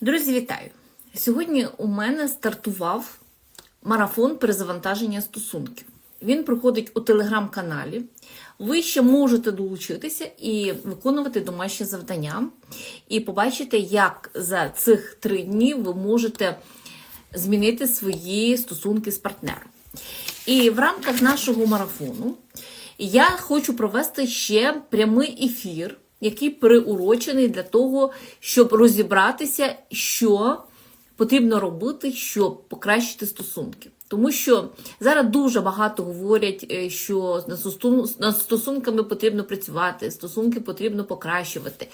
Друзі, вітаю! Сьогодні у мене стартував марафон перезавантаження стосунків. Він проходить у телеграм-каналі. Ви ще можете долучитися і виконувати домашні завдання, і побачите, як за цих три дні ви можете змінити свої стосунки з партнером. І в рамках нашого марафону я хочу провести ще прямий ефір, який приурочений для того, щоб розібратися, що потрібно робити, щоб покращити стосунки. Тому що зараз дуже багато говорять, е, що над стосун- над стосунками потрібно працювати, стосунки потрібно покращувати.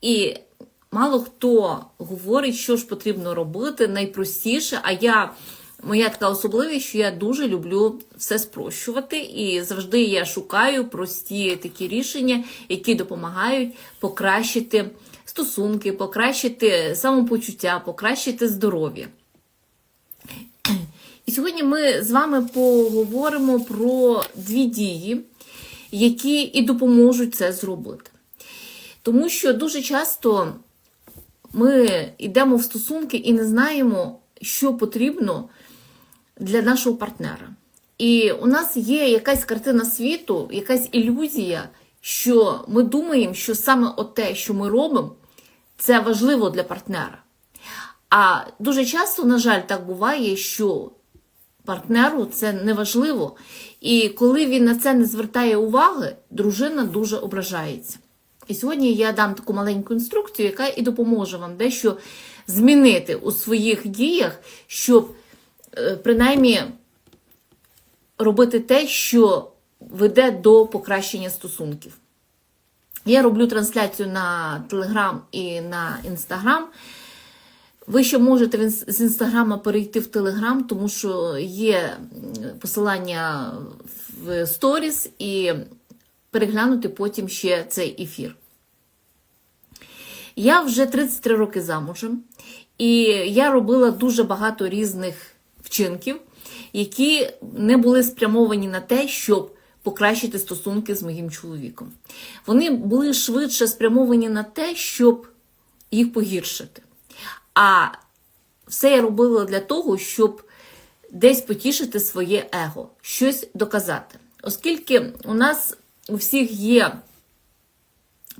І мало хто говорить, що ж потрібно робити найпростіше. А я моя така особливість, що я дуже люблю все спрощувати, і завжди я шукаю прості такі рішення, які допомагають покращити стосунки, покращити самопочуття, покращити здоров'я. І сьогодні ми з вами поговоримо про дві дії, які і допоможуть це зробити. Тому що дуже часто ми йдемо в стосунки і не знаємо, що потрібно для нашого партнера. І у нас є якась картина світу, якась ілюзія, що ми думаємо, що саме те, що ми робимо, це важливо для партнера. А дуже часто, на жаль, так буває, що партнеру це не важливо. І коли він на це не звертає уваги, дружина дуже ображається. І сьогодні я дам таку маленьку інструкцію, яка і допоможе вам дещо змінити у своїх діях, щоб принаймні робити те, що веде до покращення стосунків. Я роблю трансляцію на Телеграм і на Інстаграм. Ви ще можете з інстаграма перейти в Телеграм, тому що є посилання в сторіс і переглянути потім ще цей ефір. Я вже 33 роки замужем, і я робила дуже багато різних вчинків, які не були спрямовані на те, щоб покращити стосунки з моїм чоловіком. Вони були швидше спрямовані на те, щоб їх погіршити. А все я робила для того, щоб десь потішити своє его, щось доказати. Оскільки у нас у всіх є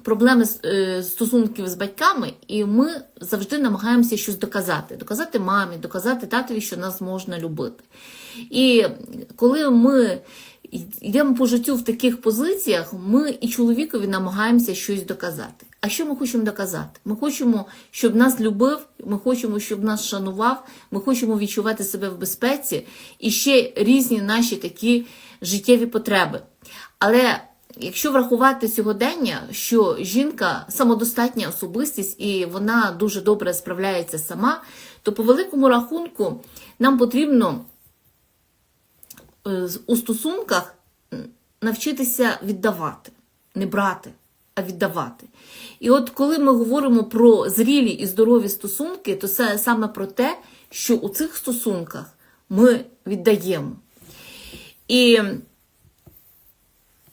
проблеми е, стосунків з батьками, і ми завжди намагаємося щось доказати. Доказати мамі, доказати татові, що нас можна любити. І коли ми йдемо по життю в таких позиціях, ми і чоловікові намагаємося щось доказати. А що ми хочемо доказати? Ми хочемо, щоб нас любив, ми хочемо, щоб нас шанував, ми хочемо відчувати себе в безпеці і ще різні наші такі життєві потреби. Але якщо врахувати сьогодення, що жінка самодостатня особистість і вона дуже добре справляється сама, то по великому рахунку нам потрібно е, у стосунках навчитися віддавати, не брати, а віддавати. І от коли ми говоримо про зрілі і здорові стосунки, то це саме про те, що у цих стосунках ми віддаємо. І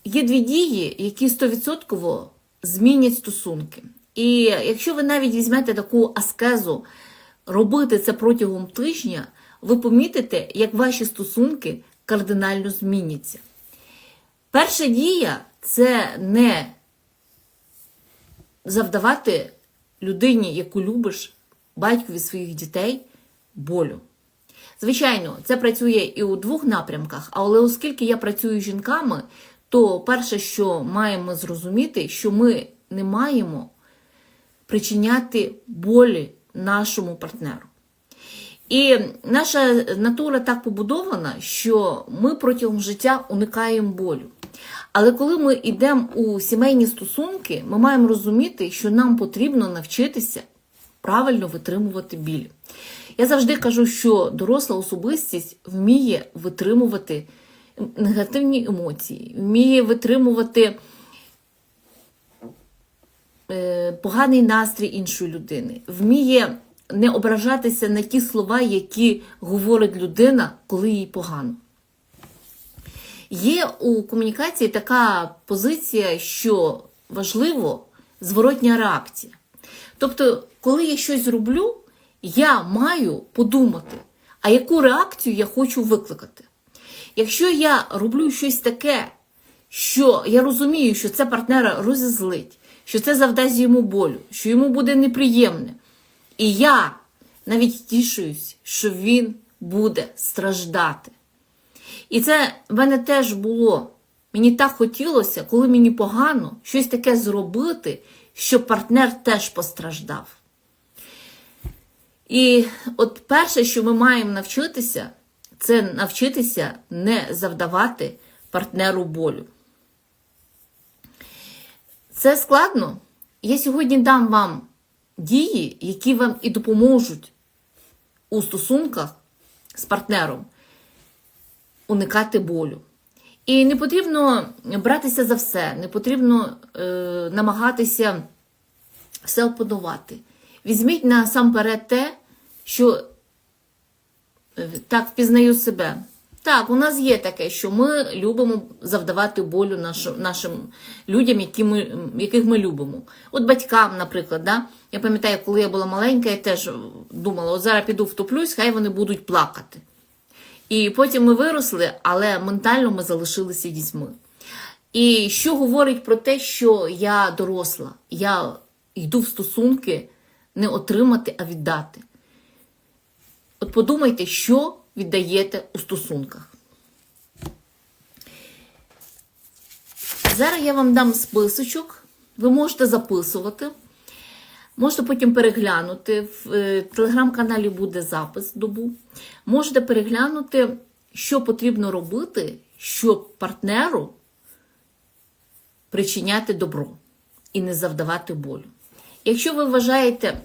є дві дії, які 100% змінять стосунки. І якщо ви навіть візьмете таку аскезу, робити це протягом тижня, ви помітите, як ваші стосунки кардинально зміняться. Перша дія це не завдавати людині, яку любиш, батькові своїх дітей, болю. Звичайно, це працює і у двох напрямках, але оскільки я працюю з жінками, то перше, що маємо зрозуміти, що ми не маємо причиняти болі нашому партнеру. І наша натура так побудована, що ми протягом життя уникаємо болю. Але коли ми йдемо у сімейні стосунки, ми маємо розуміти, що нам потрібно навчитися правильно витримувати біль. Я завжди кажу, що доросла особистість вміє витримувати негативні емоції, вміє витримувати е, поганий настрій іншої людини, вміє не ображатися на ті слова, які говорить людина, коли їй погано. Є у комунікації така позиція, що важливо зворотня реакція. Тобто, коли я щось зроблю, я маю подумати, а яку реакцію я хочу викликати. Якщо я роблю щось таке, що я розумію, що це партнера розізлить, що це завдасть йому болю, що йому буде неприємне, і я навіть тішуюсь, що він буде страждати. І це в мене теж було. Мені так хотілося, коли мені погано, щось таке зробити, щоб партнер теж постраждав. І от перше, що ми маємо навчитися, це навчитися не завдавати партнеру болю. Це складно. Я сьогодні дам вам дії, які вам і допоможуть у стосунках з партнером уникати болю. І не потрібно братися за все, не потрібно е, намагатися все опанувати. Візьміть насамперед те, що так впізнаю себе. Так, у нас є таке, що ми любимо завдавати болю нашим, нашим людям, які ми, яких ми любимо. От батькам, наприклад, да? я пам'ятаю, коли я була маленька, я теж думала, от зараз піду втоплюсь, хай вони будуть плакати. І потім ми виросли, але ментально ми залишилися дітьми. І що говорить про те, що я доросла, я йду в стосунки не отримати, а віддати. От подумайте, що віддаєте у стосунках. Зараз я вам дам списочок, ви можете записувати. Можете потім переглянути. В е, телеграм-каналі буде запис добу. Можете переглянути, що потрібно робити, щоб партнеру причиняти добро і не завдавати болю. Якщо ви вважаєте,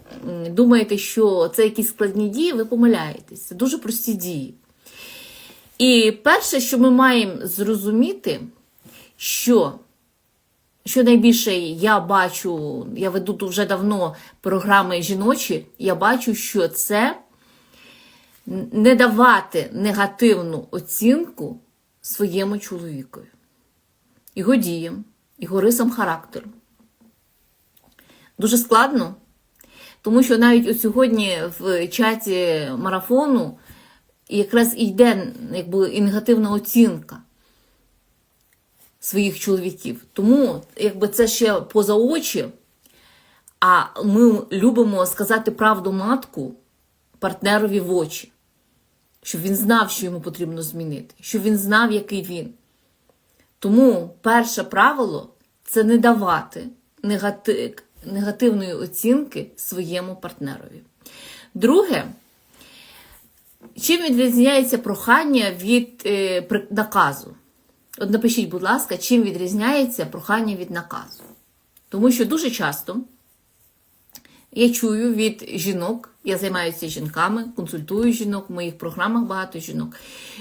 думаєте, що це якісь складні дії, ви помиляєтесь. Це дуже прості дії. І перше, що ми маємо зрозуміти, що що найбільше я бачу, я веду тут вже давно програми жіночі, я бачу, що це не давати негативну оцінку своєму чоловікові, його діям, його рисам характеру. Дуже складно, тому що навіть от сьогодні в чаті марафону якраз і йде якби, і негативна оцінка своїх чоловіків. Тому, якби це ще поза очі, а ми любимо сказати правду матку партнерові в очі, щоб він знав, що йому потрібно змінити, щоб він знав, який він. Тому перше правило це не давати негати... негативної оцінки своєму партнерові. Друге, чим відрізняється прохання від е, наказу? От напишіть, будь ласка, чим відрізняється прохання від наказу. Тому що дуже часто я чую від жінок, я займаюся жінками, консультую жінок, в моїх програмах багато жінок.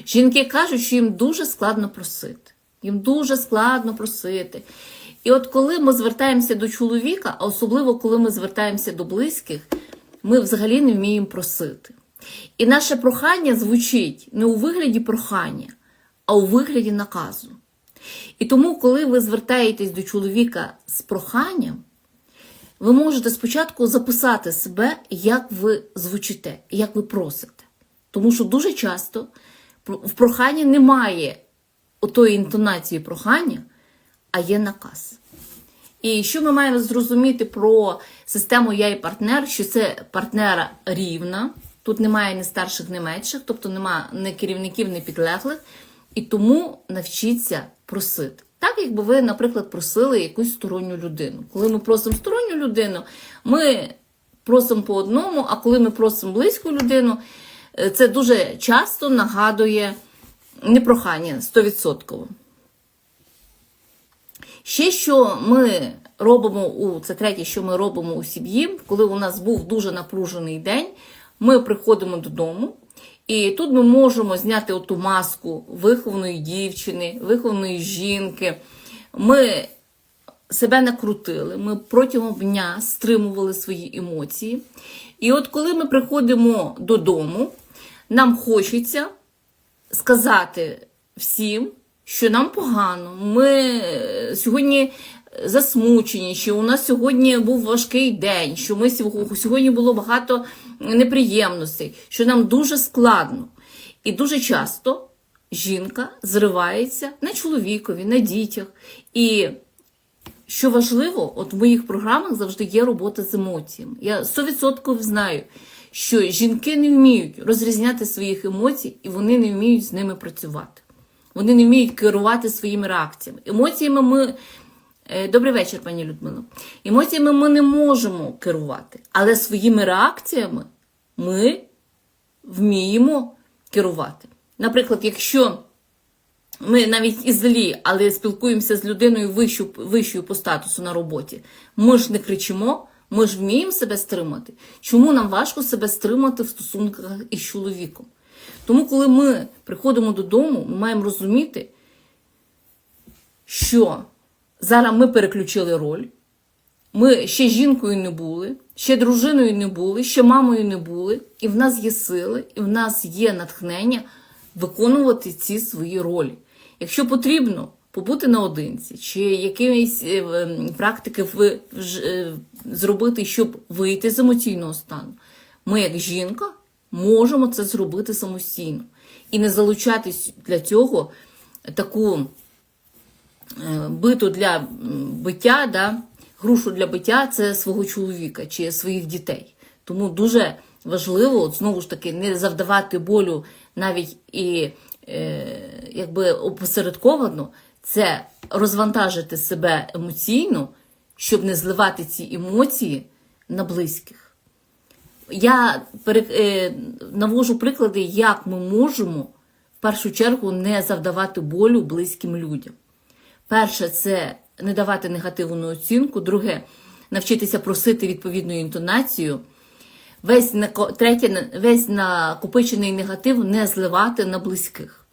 Жінки кажуть, що їм дуже складно просити. Їм дуже складно просити. І от коли ми звертаємося до чоловіка, а особливо коли ми звертаємося до близьких, ми взагалі не вміємо просити. І наше прохання звучить не у вигляді прохання, а у вигляді наказу. І тому, коли ви звертаєтесь до чоловіка з проханням, ви можете спочатку записати себе, як ви звучите, як ви просите. Тому що дуже часто в проханні немає отої інтонації прохання, а є наказ. І що ми маємо зрозуміти про систему я і партнер, що це партнера рівна, тут немає ні старших, ні менших, тобто немає ні керівників, ні підлеглих, і тому навчіться просити. Так, якби ви, наприклад, просили якусь сторонню людину. Коли ми просимо сторонню людину, ми просимо по одному, а коли ми просимо близьку людину, е, це дуже часто нагадує непрохання 100%. Ще що ми робимо у це третє, що ми робимо у сім'ї, коли у нас був дуже напружений день, ми приходимо додому, і тут ми можемо зняти оту маску вихованої дівчини, вихованої жінки. Ми себе накрутили, ми протягом дня стримували свої емоції. І от коли ми приходимо додому, нам хочеться сказати всім, що нам погано. Ми е, сьогодні засмучені, що у нас сьогодні був важкий день, що ми сьогодні було багато неприємностей, що нам дуже складно. І дуже часто жінка зривається на чоловікові, на дітях. І що важливо, от в моїх програмах завжди є робота з емоціями. Я 100% знаю, що жінки не вміють розрізняти своїх емоцій і вони не вміють з ними працювати. Вони не вміють керувати своїми реакціями. Емоціями ми. Е, Добрий вечір, пані Людмило. Емоціями ми не можемо керувати, але своїми реакціями ми вміємо керувати. Наприклад, якщо ми навіть і злі, але спілкуємося з людиною вищою, вищою по статусу на роботі, ми ж не кричимо, ми ж вміємо себе стримати. Чому нам важко себе стримати в стосунках із чоловіком? Тому, коли ми приходимо додому, ми маємо розуміти, що зараз ми переключили роль, ми ще жінкою не були, ще дружиною не були, ще мамою не були, і в нас є сили, і в нас є натхнення виконувати ці свої ролі. Якщо потрібно побути наодинці, чи якісь е, ем, практики е, зробити, щоб вийти з емоційного стану, ми, як жінка, можемо це зробити самостійно і не залучатись для цього таку е, биту для биття, да, грушу для биття це свого чоловіка чи своїх дітей. Тому дуже важливо, от, знову ж таки, не завдавати болю навіть і е, якби опосередковано, це розвантажити себе емоційно, щоб не зливати ці емоції на близьких. Я е, навожу приклади, як ми можемо в першу чергу не завдавати болю близьким людям. Перше, це не давати негативну оцінку. Друге, навчитися просити відповідною інтонацією. Весь третє, весь накопичений негатив не зливати на близьких.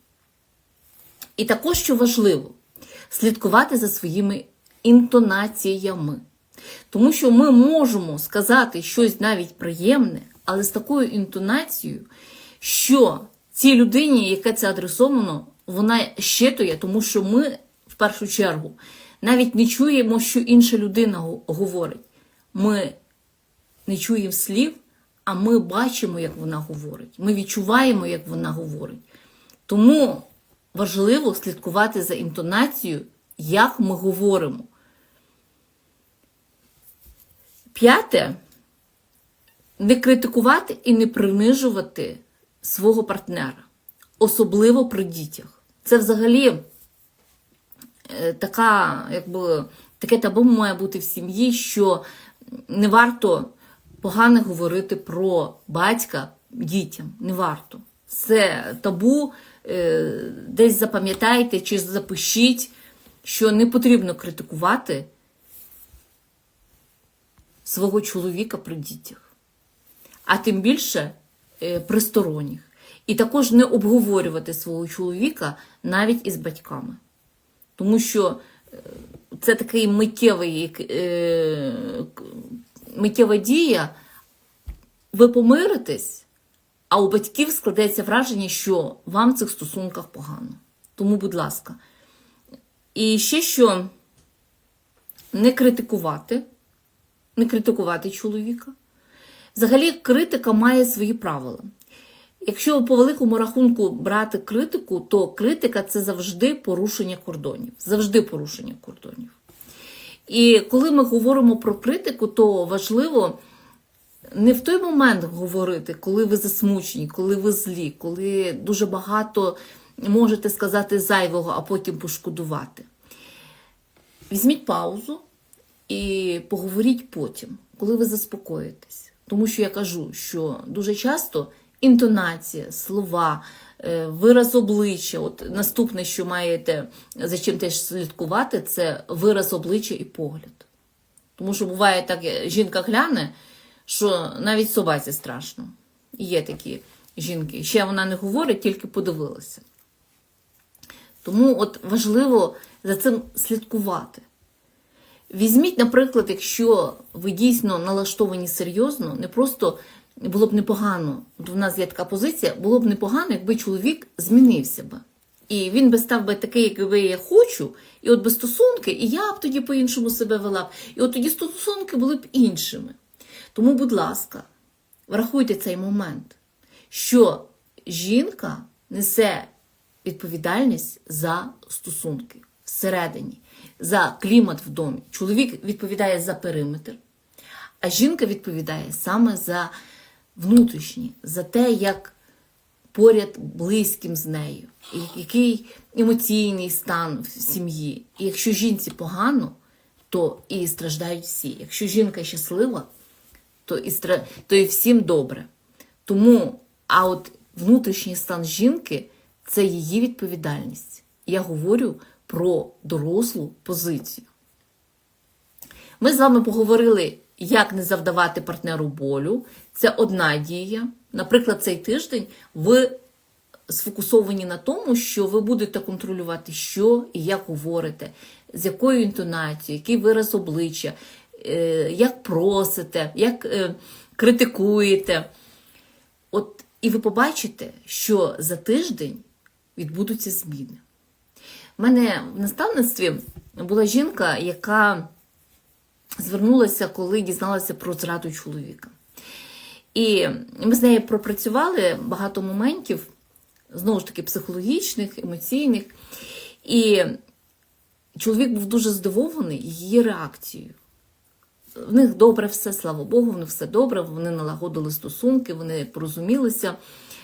І також, що важливо, слідкувати за своїми інтонаціями. Тому що ми можемо сказати щось навіть приємне, але з такою інтонацією, що цій людині, яке це адресовано, вона щитує, тому що ми в першу чергу навіть не чуємо, що інша людина говорить. Ми не чуємо слів, а ми бачимо, як вона говорить. Ми відчуваємо, як вона говорить. Тому важливо слідкувати за інтонацією, як ми говоримо. П'яте не критикувати і не принижувати свого партнера, особливо при дітях. Це взагалі е, така, якби, таке табу має бути в сім'ї, що не варто погано говорити про батька дітям. Не варто. Це табу. е, Десь запам'ятайте чи запишіть, що не потрібно критикувати свого чоловіка при дітях, а тим більше е, при сторонніх. І також не обговорювати свого чоловіка навіть із батьками. Тому що е, це такий миттєвий, е, миттєва дія. Ви помиритесь, а у батьків складається враження, що вам в цих стосунках погано. Тому, будь ласка. І ще що не критикувати, не критикувати чоловіка. Взагалі, критика має свої правила. Якщо по великому рахунку брати критику, то критика це завжди порушення кордонів. Завжди порушення кордонів. І коли ми говоримо про критику, то важливо не в той момент говорити, коли ви засмучені, коли ви злі, коли дуже багато можете сказати зайвого, а потім пошкодувати. Візьміть паузу і поговоріть потім, коли ви заспокоїтесь. Тому що я кажу, що дуже часто інтонація, слова, е, вираз обличчя, от наступне, що маєте за чим теж слідкувати, це вираз обличчя і погляд. Тому що буває так, е, жінка гляне, що навіть собаці страшно. Є такі жінки. Ще вона не говорить, тільки подивилася. Тому от важливо за цим слідкувати. Візьміть, наприклад, якщо ви дійсно налаштовані серйозно, не просто було б непогано, от у нас є така позиція, було б непогано, якби чоловік змінив себе. І він би став би такий, якби я хочу, і от би стосунки, і я б тоді по-іншому себе вела. б. І от тоді стосунки були б іншими. Тому, будь ласка, врахуйте цей момент, що жінка несе відповідальність за стосунки всередині, за клімат в домі. Чоловік відповідає за периметр, а жінка відповідає саме за внутрішнє, за те, як поряд близьким з нею, який емоційний стан в сім'ї. І якщо жінці погано, то і страждають всі. Якщо жінка щаслива, то і, стра... то і всім добре. Тому, а от внутрішній стан жінки це її відповідальність. Я говорю про дорослу позицію. Ми з вами поговорили, як не завдавати партнеру болю. Це одна дія. Наприклад, цей тиждень ви сфокусовані на тому, що ви будете контролювати, що і як говорите, з якою інтонацією, який вираз обличчя, е, як просите, як е, критикуєте. От, і ви побачите, що за тиждень відбудуться зміни. У мене в наставництві була жінка, яка звернулася, коли дізналася про зраду чоловіка. І ми з нею пропрацювали багато моментів, знову ж таки, психологічних, емоційних. І чоловік був дуже здивований її реакцією. В них добре все, слава Богу, в них все добре, вони налагодили стосунки, вони порозумілися,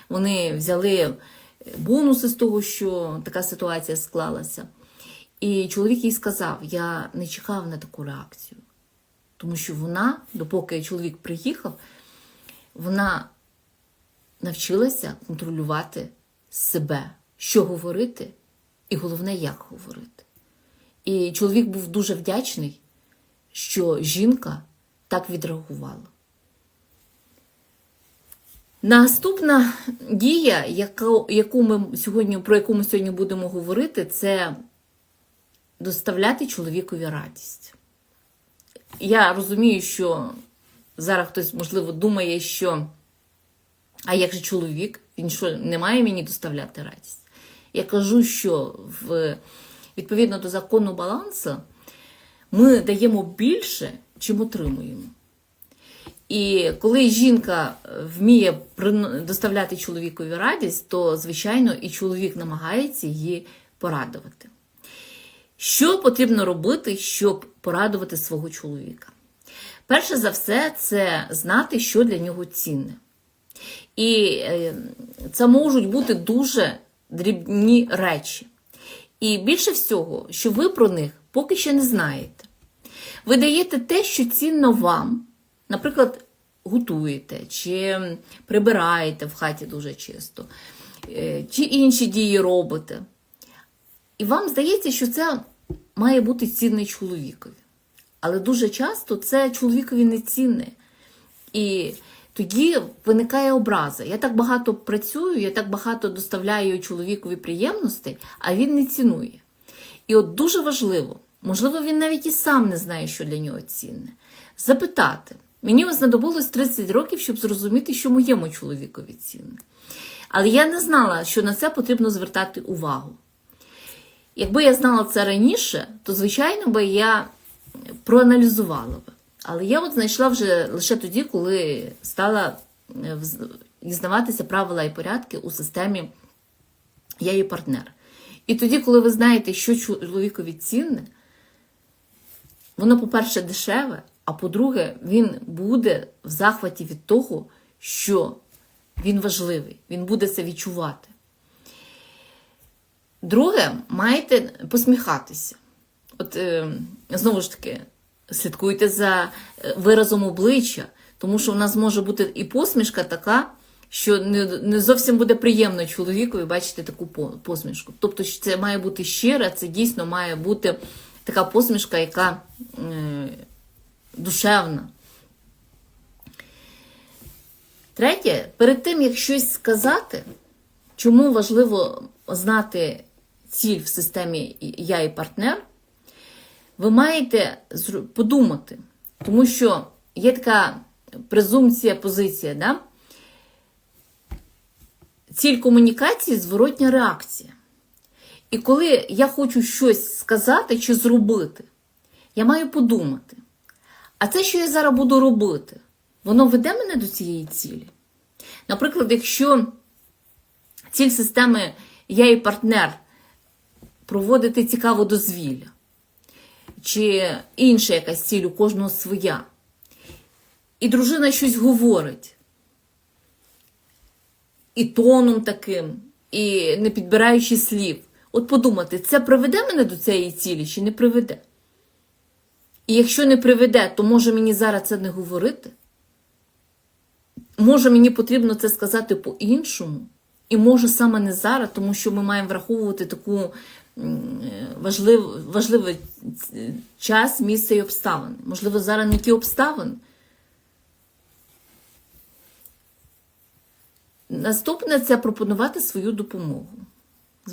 вони взяли бонуси з того, що така ситуація склалася. І чоловік їй сказав: я не чекав на таку реакцію. Тому що вона, допоки чоловік приїхав, вона навчилася контролювати себе, що говорити, і головне, як говорити. І чоловік був дуже вдячний, що жінка так відреагувала. Наступна дія, яку, ми сьогодні, про яку ми сьогодні будемо говорити, це доставляти чоловікові радість. Я розумію, що зараз хтось, можливо, думає, що а як же чоловік, він що не має мені доставляти радість? Я кажу, що в, відповідно до закону балансу ми даємо більше, чим отримуємо. І коли жінка вміє доставляти чоловікові радість, то, звичайно, і чоловік намагається її порадувати. Що потрібно робити, щоб порадувати свого чоловіка? Перше за все, це знати, що для нього цінне. І це можуть бути дуже дрібні речі. І більше всього, що ви про них поки ще не знаєте. Ви даєте те, що цінно вам. Наприклад, готуєте, чи прибираєте в хаті дуже чисто, е, чи інші дії робите. І вам здається, що це має бути цінне чоловікові. Але дуже часто це чоловікові не цінне. І тоді виникає образа. Я так багато працюю, я так багато доставляю чоловікові приємностей, а він не цінує. І от дуже важливо, можливо, він навіть і сам не знає, що для нього цінне. Запитати. Мені знадобилось 30 років, щоб зрозуміти, що моєму чоловікові цінне. Але я не знала, що на це потрібно звертати увагу. Якби я знала це раніше, то, звичайно, би я проаналізувала би. Але я от знайшла вже лише тоді, коли стала дізнаватися правила і порядки у системі я і партнер. І тоді, коли ви знаєте, що чоловікові цінне, воно, по-перше, дешеве, а по-друге, він буде в захваті від того, що він важливий, він буде це відчувати. Друге, маєте посміхатися. От, е, знову ж таки, слідкуйте за е, виразом обличчя, тому що в нас може бути і посмішка така, що не не зовсім буде приємно чоловікові бачити таку посмішку. Тобто, це має бути щира, це дійсно має бути така посмішка, яка е, душевна. Третє, перед тим, як щось сказати, чому важливо знати ціль в системі я і партнер, ви маєте подумати, тому що є така презумпція, позиція, да? ціль комунікації зворотня реакція. І коли я хочу щось сказати чи зробити, я маю подумати. А це, що я зараз буду робити, воно веде мене до цієї цілі. Наприклад, якщо ціль системи я і партнер проводити цікаво дозвілля, чи інша якась ціль у кожного своя, і дружина щось говорить, і тоном таким, і не підбираючи слів. От подумати, це приведе мене до цієї цілі чи не приведе? І якщо не приведе, то може мені зараз це не говорити? Може, мені потрібно це сказати по-іншому? І може саме не зараз, тому що ми маємо враховувати таку важливий, важливий час, місце і обставини. Можливо, зараз не ті обставини. Наступне це пропонувати свою допомогу.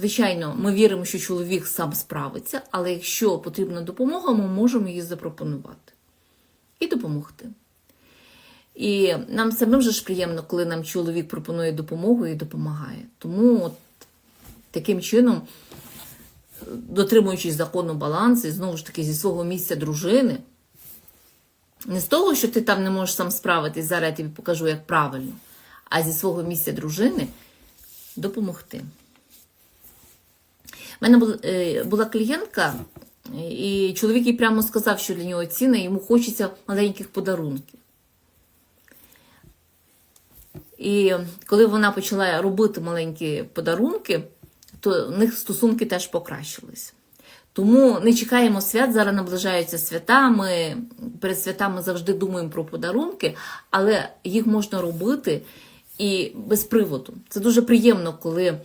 Звичайно, ми віримо, що чоловік сам справиться, але якщо потрібна допомога, ми можемо її запропонувати і допомогти. І нам самим же ж приємно, коли нам чоловік пропонує допомогу і допомагає. Тому от таким чином, дотримуючись закону балансу, і знову ж таки зі свого місця дружини, не з того, що ти там не можеш сам справитись, зараз я тобі покажу, як правильно, а зі свого місця дружини допомогти. У мене була, е, клієнтка, і чоловік їй прямо сказав, що для нього ціна, йому хочеться маленьких подарунків. І коли вона почала робити маленькі подарунки, то в них стосунки теж покращились. Тому не чекаємо свят, зараз наближаються свята. Ми перед святами завжди думаємо про подарунки, але їх можна робити і без приводу. Це дуже приємно, коли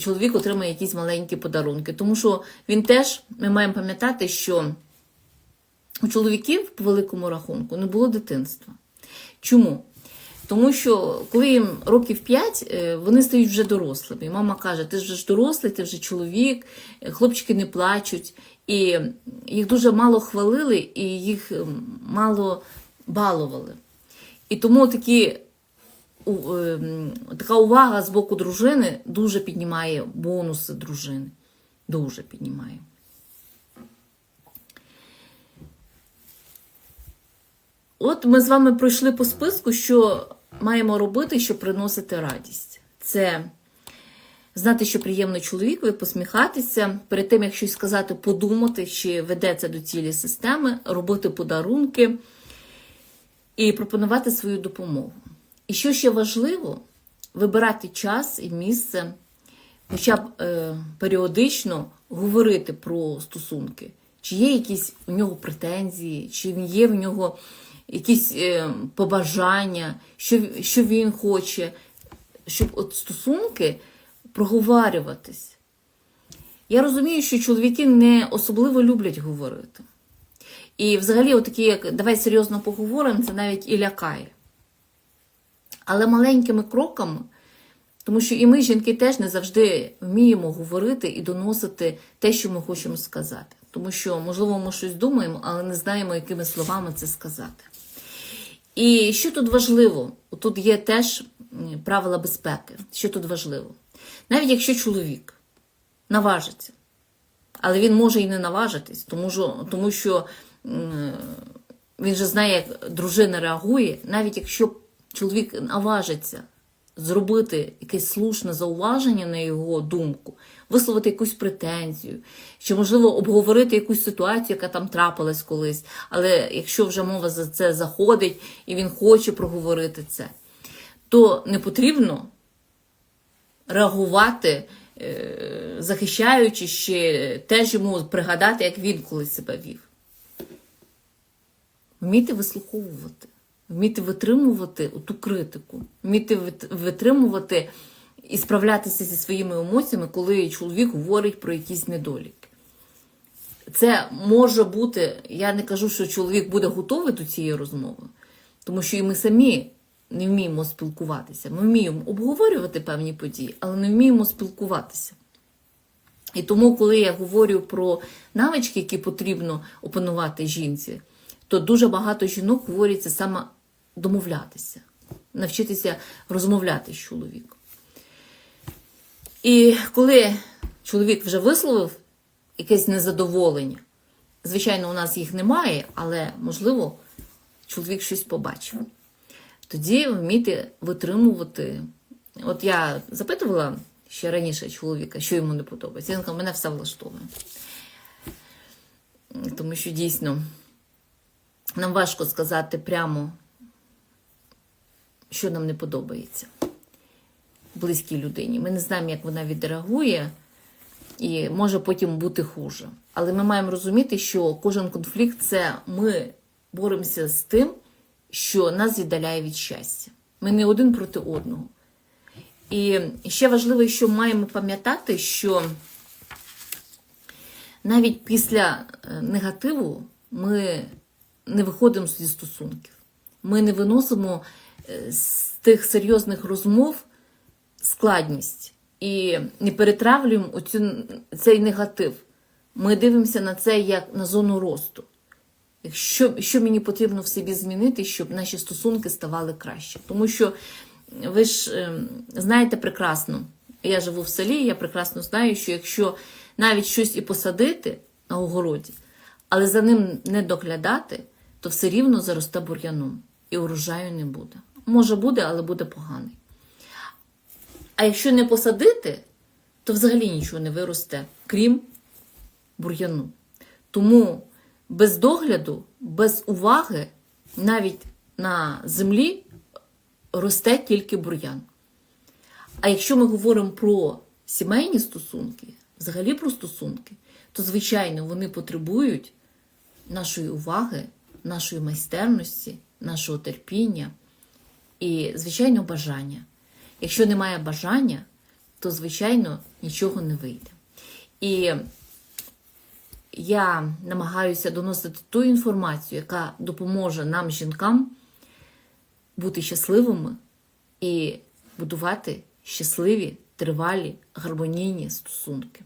чоловік отримає якісь маленькі подарунки. Тому що він теж, ми маємо пам'ятати, що у чоловіків, по великому рахунку, не було дитинства. Чому? Тому що коли їм років 5, вони стають вже дорослими. І мама каже: ти ж дорослий, ти вже чоловік, хлопчики не плачуть. І їх дуже мало хвалили, і їх мало балували. І тому такі, така увага з боку дружини дуже піднімає бонуси дружини. Дуже піднімає. От ми з вами пройшли по списку, що маємо робити, щоб приносити радість. Це знати, що приємно чоловікові, посміхатися, перед тим, як щось сказати, подумати, чи веде це до цілі системи, робити подарунки і пропонувати свою допомогу. І що ще важливо, вибирати час і місце, хоча б е, періодично говорити про стосунки, чи є якісь у нього претензії, чи є в нього якісь е, побажання, що що він хоче, щоб от стосунки проговарюватись. Я розумію, що чоловіки не особливо люблять говорити. І взагалі, отакі, як давай серйозно поговоримо, це навіть і лякає. Але маленькими кроками, тому що і ми, жінки, теж не завжди вміємо говорити і доносити те, що ми хочемо сказати. Тому що, можливо, ми щось думаємо, але не знаємо, якими словами це сказати. І що тут важливо? Тут є теж правила безпеки. Що тут важливо? Навіть якщо чоловік наважиться, але він може і не наважитись, тому що, тому що він же знає, як дружина реагує, навіть якщо чоловік наважиться зробити якесь слушне зауваження на його думку, висловити якусь претензію, чи, можливо, обговорити якусь ситуацію, яка там трапилась колись. Але якщо вже мова за це заходить і він хоче проговорити це, то не потрібно реагувати, е, захищаючи ще теж йому пригадати, як він колись себе вів. Вмійте вислуховувати вміти витримувати ту критику, вміти витримувати і справлятися зі своїми емоціями, коли чоловік говорить про якісь недоліки. Це може бути, я не кажу, що чоловік буде готовий до цієї розмови, тому що і ми самі не вміємо спілкуватися. Ми вміємо обговорювати певні події, але не вміємо спілкуватися. І тому, коли я говорю про навички, які потрібно опанувати жінці, то дуже багато жінок говорять саме домовлятися, навчитися розмовляти з чоловіком. І коли чоловік вже висловив якесь незадоволення, звичайно, у нас їх немає, але можливо, чоловік щось побачив. Тоді вміти витримувати. От я запитувала ще раніше чоловіка, що йому не подобається. Він сказав, мене все влаштовує. Тому що дійсно нам важко сказати прямо, що нам не подобається близькій людині. Ми не знаємо, як вона відреагує, і може потім бути хуже. Але ми маємо розуміти, що кожен конфлікт це ми боремося з тим, що нас віддаляє від щастя. Ми не один проти одного. І ще важливо, що маємо пам'ятати, що навіть після е, негативу ми не виходимо зі стосунків. Ми не виносимо з тих серйозних розмов складність і не перетравлюємо оцю, цей негатив. Ми дивимося на це як на зону росту. Що, що мені потрібно в собі змінити, щоб наші стосунки ставали краще. Тому що ви ж е, знаєте прекрасно, я живу в селі, я прекрасно знаю, що якщо навіть щось і посадити на огороді, але за ним не доглядати, то все рівно заросте бур'яном і урожаю не буде. Може буде, але буде поганий. А якщо не посадити, то взагалі нічого не виросте, крім бур'яну. Тому без догляду, без уваги, навіть на землі росте тільки бур'ян. А якщо ми говоримо про сімейні стосунки, взагалі про стосунки, то, звичайно, вони потребують нашої уваги, нашої майстерності, нашого терпіння і, звичайно, бажання. Якщо немає бажання, то, звичайно, нічого не вийде. І я намагаюся доносити ту інформацію, яка допоможе нам, жінкам, бути щасливими і будувати щасливі, тривалі, гармонійні стосунки.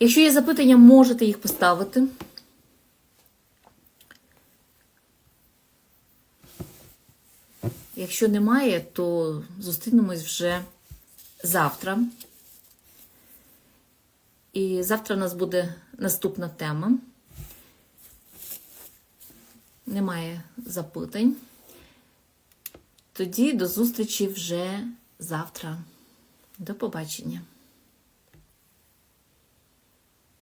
Якщо є запитання, можете їх поставити. Якщо немає, то зустрінемось вже завтра. І завтра у нас буде наступна тема. Немає запитань. Тоді до зустрічі вже завтра. До побачення.